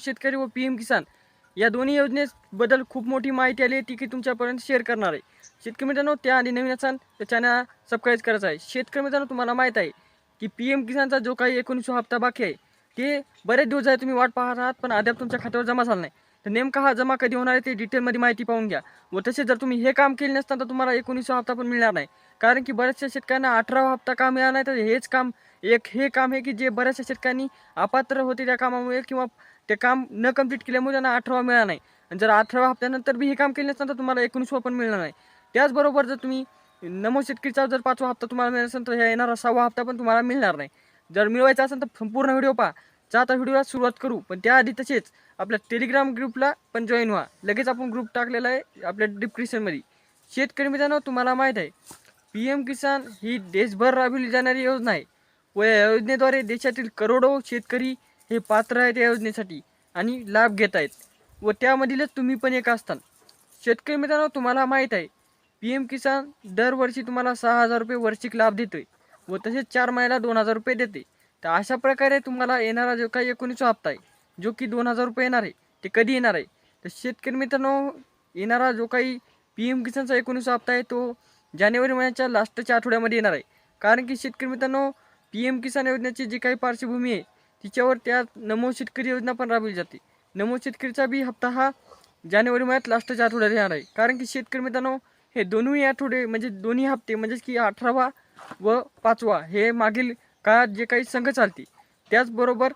शेतकरी व P M किसान या दोन्ही योजनेबद्दल खूप मोठी माहिती आली आहे ती की तुमच्यापर्यंत शेअर करणार आहे. शेतकरी मित्रांनो त्याआधी नवीन असाल तर चॅनल सबस्क्राईब करायचं आहे. शेतकरी मित्रांनो तुम्हाला माहीत आहे की पी एम किसानचा जो काही एकोणीसशे हप्ता बाकी आहे ते बरेच दिवस आहे तुम्ही वाट पाहत आहात पण अद्याप तुमच्या खात्यावर जमा झाला नाही. तर नेमका हा जमा कधी होणार आहे ते डिटेलमध्ये माहिती पाहून घ्या. व तसेच जर तुम्ही हे काम केले नसताना तर तुम्हाला एकोणीसशे हप्ता पण मिळणार नाही. कारण की बऱ्याचशा शेतकऱ्यांना अठरावा हप्ता का मिळाला नाही तर हेच काम एक हे काम आहे की जे बऱ्याचशा शेतकऱ्यांनी अपात्र होते त्या कामामुळे किंवा ते काम न कंप्लीट केल्यामुळे त्यांना अठरावा मिळाला नाही. आणि जर अठरावा हप्त्यानंतर बी हे काम केलं नसतं तर तुम्हाला एकोणीसवा पण मिळणार नाही. त्याचबरोबर जर तुम्ही नमो शेतकरीचा जर पाचवा हप्ता तुम्हाला मिळत असेल तर ह्या येणारा सहावा हप्ता पण तुम्हाला मिळणार नाही. जर मिळवायचा असेल तर संपूर्ण व्हिडिओ पहा. चा आता व्हिडिओला सुरुवात करू पण त्याआधी तसेच आपल्या टेलिग्राम ग्रुपला पण जॉईन व्हा. लगेच आपण ग्रुप टाकलेला आहे आपल्या डिस्क्रिप्शनमध्ये शेतकरी मित्रांनो तुम्हाला माहीत आहे पी एम किसान ही देशभर राबविली जाणारी योजना आहे. व या योजनेद्वारे देशातील करोडो शेतकरी हे पात्र आहेत या योजनेसाठी आणि लाभ घेत आहेत. व त्यामधीलच तुम्ही पण एक असताल. शेतकरी मित्रांनो तुम्हाला माहीत आहे पी एम किसान दरवर्षी तुम्हाला सहा हजार रुपये वार्षिक लाभ देतोय व तसेच चार महिन्याला दोन हजार रुपये देते तर अशा प्रकारे तुम्हाला येणारा जो काही एकोणीसवा हप्ता आहे जो की दोन हजार रुपये येणार आहे ते कधी येणार आहे? तर शेतकरी मित्रांनो येणारा जो काही पी एम किसानचा एकोणीसवा हप्ता आहे तो जानेवारी महिन्याच्या लास्टच्या आठवड्यामध्ये येणार आहे. कारण की शेतकरी मित्रांनो पी एम किसान योजनेची जी काही पार्श्वभूमी आहे तिच्यावर त्या नमो शेतकरी योजना पण राबवली जाते. नमो शेतकरीचा बी हप्ता हा जानेवारी महिन्यात लास्टच्या आठवड्यात येणार आहे. कारण की शेतकरी मित्रांनो हे दोन्ही आठवडे म्हणजे दोन्ही हप्ते म्हणजेच की अठरावा व पाचवा हे मागील काळात जे काही संघ चालते त्याचबरोबर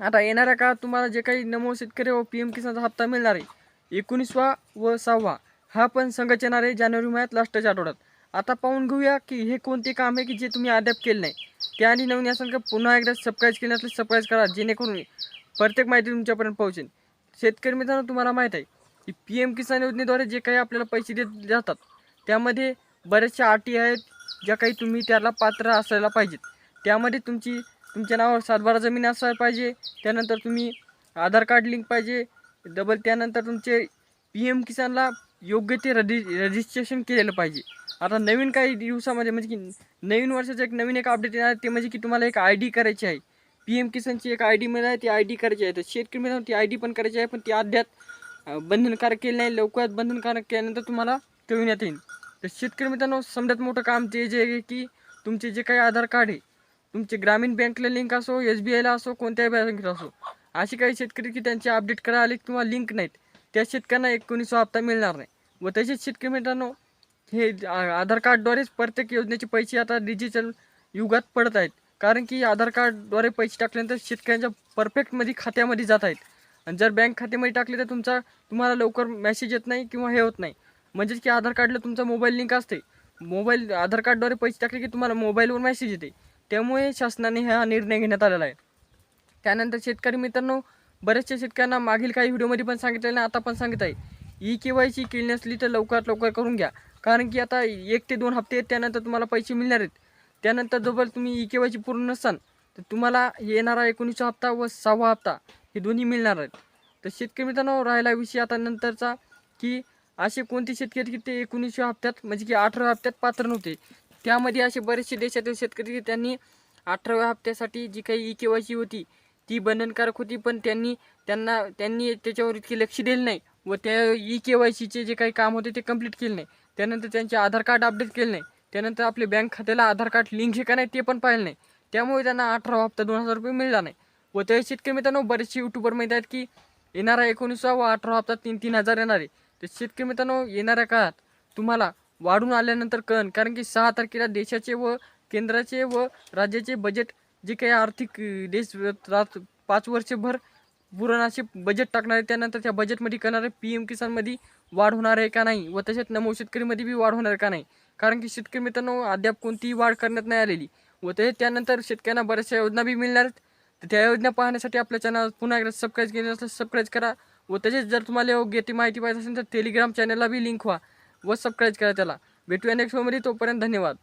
आता येणाऱ्या काळात तुम्हाला जे काही नमो शेतकरी व पी एम किसानचा हप्ता मिळणार आहे एकोणीसवा व सहावा हा पण संघच येणार आहे जानेवारी महिन्यात लास्टच्या आठवड्यात. आता पाहून घेऊया की हे कोणते काम आहे की जे तुम्ही अद्याप केले नाही. त्याआधी नवीन असाल का पुन्हा एकदा सबस्क्राईब केलं असले सबस्क्राईब करा जेणेकरून प्रत्येक माहिती तुमच्यापर्यंत पोहोचेल. शेतकरी मित्रांनो तुम्हाला माहीत आहे की पी एम किसान योजनेद्वारे जे काही आपल्याला पैसे देत जातात त्यामध्ये बऱ्याचशा अटी आहेत ज्या काही तुम्ही त्याला पात्र असायला पाहिजेत. त्यामध्ये तुमची तुमच्या नावावर सातबारा जमीन असायला पाहिजे त्यानंतर तुम्ही आधार कार्ड लिंक पाहिजे डबल त्यानंतर तुमचे पी एम किसानला योग्य ते रजि रजिस्ट्रेशन केलेलं पाहिजे. आता नवीन काही दिवसामध्ये म्हणजे की नवीन वर्षाचं एक नवीन एक अपडेट येणार आहे ते म्हणजे की तुम्हाला एक आय डी करायची आहे. पी एम किसानची एक आय डी मिळाली ती आय डी करायची आहे. तर शेतकरी मित्रांनो ती आय डी पण करायची आहे पण ती अद्याप बंधनकारक केली नाही. लवकरात बंधनकारक केल्यानंतर तुम्हाला कळविण्यात येईल. तर शेतकरी मित्रांनो समजात मोठं काम ते जे आहे की तुमचे जे काही आधार कार्ड आहे तुमचे ग्रामीण बँकला लिंक असो एस बी आयला असो कोणत्याही बँकेला असो असे काही शेतकरी की त्यांचे अपडेट करायला आले किंवा लिंक नाहीत. त्या शेतकऱ्यांना एकोणीसवा हप्ता मिळणार नाही. व तसेच शेतकरी मित्रांनो हे आधार कार्डद्वारेच प्रत्येक योजनेचे पैसे आता डिजिटल युगात पडत आहेत. कारण की आधार कार्डद्वारे पैसे टाकल्यानंतर शेतकऱ्यांच्या परफेक्टमध्ये खात्यामध्ये जात आहेत. आणि जर बँक खात्यामध्ये टाकले तर तुमचा तुम्हाला लवकर मेसेज येत नाही किंवा हे होत नाही. म्हणजेच की आधार कार्डला तुमचा मोबाईल लिंक असते. मोबाईल आधार कार्डद्वारे पैसे टाकले की तुम्हाला मोबाईलवर मेसेज येते. त्यामुळे शासनाने हा निर्णय घेण्यात आलेला आहे. त्यानंतर शेतकरी मित्रांनो बऱ्याचशा शेतकऱ्यांना मागील काही व्हिडिओमध्ये पण सांगितलेलं आहे आता पण सांगत आहे. ई के वाय सी केली नसली तर लवकरात लवकर करून घ्या. कारण की आता एक ते दोन हप्ते आहेत त्यानंतर तुम्हाला पैसे मिळणार आहेत. त्यानंतर जोपर्यंत तुम्ही ई के वाय सी पूर्ण नसाल तर तुम्हाला येणारा एकोणीसचा हप्ता व सहावा हप्ता हे दोन्ही मिळणार आहेत. तर शेतकरी मित्रांनो राहिला विषय आता नंतरचा की असे कोणते शेतकरी की ते एकोणीसव्या हप्त्यात म्हणजे की अठराव्या हप्त्यात पात्र नव्हते. त्यामध्ये असे बरेचसे देशातील शेतकरी की त्यांनी अठराव्या हप्त्यासाठी जी काही ई के वाय सी होती ती बंधनकारक होती पण त्यांनी त्यांना त्यांनी त्याच्यावर इतके लक्ष दिले नाही. व त्या ई के वाय सीचे जे काही काम होते ते कंप्लीट केले नाही. त्यानंतर त्यांचे आधार कार्ड अपडेट केले नाही. त्यानंतर आपले बँक खात्याला आधार कार्ड लिंक आहे का नाही ते पण पाहिलं नाही. त्यामुळे त्यांना अठरा हप्ता दोन हजार रुपये मिळाला नाही. व ते शेतकरी मित्रांनो बरेचसे यूट्यूबर माहीत आहेत की येणारा एकोणीसवा व अठरा हप्ता तीन तीन हजार येणार आहे. तर शेतकरी मित्रांनो येणाऱ्या काळात तुम्हाला वाढून आल्यानंतर कळन. कारण की सहा तारखेला देशाचे व केंद्राचे व राज्याचे बजेट जे काही आर्थिक देश रात पाच वर्षभर पूर्ण असे बजेट टाकणार आहे त्यानंतर त्या बजेटमध्ये करणारे पी एम किसानमध्ये वाढ होणार आहे का नाही? व तसेच नमो शेतकरीमध्ये बी वाढ होणार का नाही? कारण की शेतकरी मित्रांनो अद्याप कोणतीही वाढ करण्यात नाही आलेली. व तसेच त्यानंतर शेतकऱ्यांना बऱ्याचशा योजना बी मिळणार आहेत. तर त्या योजना पाहण्यासाठी आपल्या चॅनल पुन्हा एकदा सबस्क्राईब केले असेल सबस्क्राईब करा. व तसेच जर तुम्हाला योग्य ती माहिती पाहिजे असेल तर टेलिग्राम चॅनलला बी लिंक व्हा. व सबस्क्राईब करा त्याला. भेटूया नेक्स्टमध्ये. तोपर्यंत धन्यवाद.